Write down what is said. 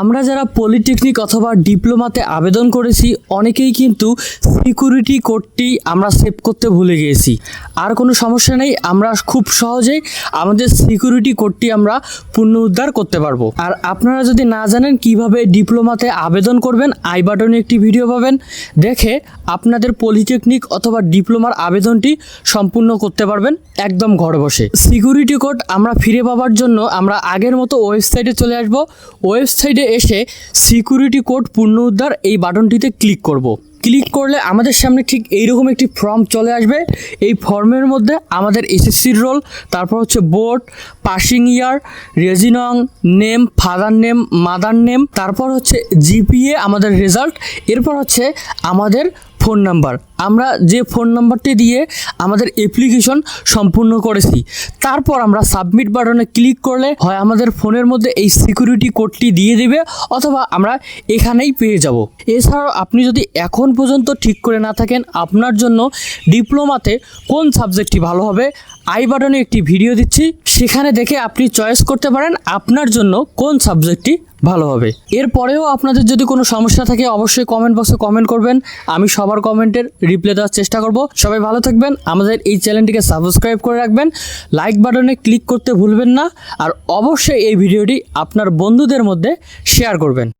আমরা যারা পলিটেকনিক অথবা ডিপ্লোমাতে আবেদন করেছি, অনেকেই কিন্তু সিকিউরিটি কোডটি আমরা সেভ করতে ভুলে গিয়েছি। আর কোনো সমস্যা নেই, আমরা খুব সহজেই আমাদের সিকিউরিটি কোডটি আমরা পুনরুদ্ধার করতে পারব। আর আপনারা যদি না জানেন কীভাবে ডিপ্লোমাতে আবেদন করবেন, আই বাটনে একটি ভিডিও পাবেন। দেখে আপনাদের পলিটেকনিক অথবা ডিপ্লোমার আবেদনটি সম্পূর্ণ করতে পারবেন, একদম ঘরে বসে। সিকিউরিটি কোড আমরা ফিরে পাওয়ার জন্য আমরা আগের মতো ওয়েবসাইটে চলে আসব। ওয়েবসাইটে এসে সিকিউরিটি কোড পুনরুদ্ধার এই বাটনটিতে ক্লিক করব। ক্লিক করলে আমাদের সামনে ঠিক এইরকম একটি ফর্ম চলে আসবে। এই ফর্মের মধ্যে আমাদের এসএসসির রোল তারপর হচ্ছে board passing year রেজিনং name father name mother name তারপর হচ্ছে জিপিএ আমাদের রেজাল্ট এরপর হচ্ছে আমাদের ফোন নাম্বার। আমরা যে ফোন নাম্বারটি দিয়ে আমাদের অ্যাপ্লিকেশন সম্পূর্ণ করেছি, তারপর আমরা সাবমিট বাটনে ক্লিক করলে হয় আমাদের ফোনের মধ্যে এই সিকিউরিটি কোডটি দিয়ে দিবে অথবা আমরা এখানেই পেয়ে যাব। এছাড়াও আপনি যদি এখন পর্যন্ত ঠিক করে না থাকেন, আপনার জন্য ডিপ্লোমাতে কোন সাবজেক্টটি ভালো হবে আই বাটনে একটি ভিডিও দিচ্ছি। সেখানে দেখে আপনি চয়েস করতে পারেন আপনার জন্য কোন সাবজেক্টটি ভালো হবে। এরপরেও আপনাদের যদি কোনো সমস্যা থাকে অবশ্যই কমেন্ট বক্সে কমেন্ট করবেন। আমি সবার কমেন্টের রিপ্লাই দেওয়ার চেষ্টা করব। সবাই ভালো থাকবেন। আমাদের এই চ্যানেলটিকে সাবস্ক্রাইব করে রাখবেন। লাইক বাটনে ক্লিক করতে ভুলবেন না। আর অবশ্যই এই ভিডিওটি আপনার বন্ধুদের মধ্যে শেয়ার করবেন।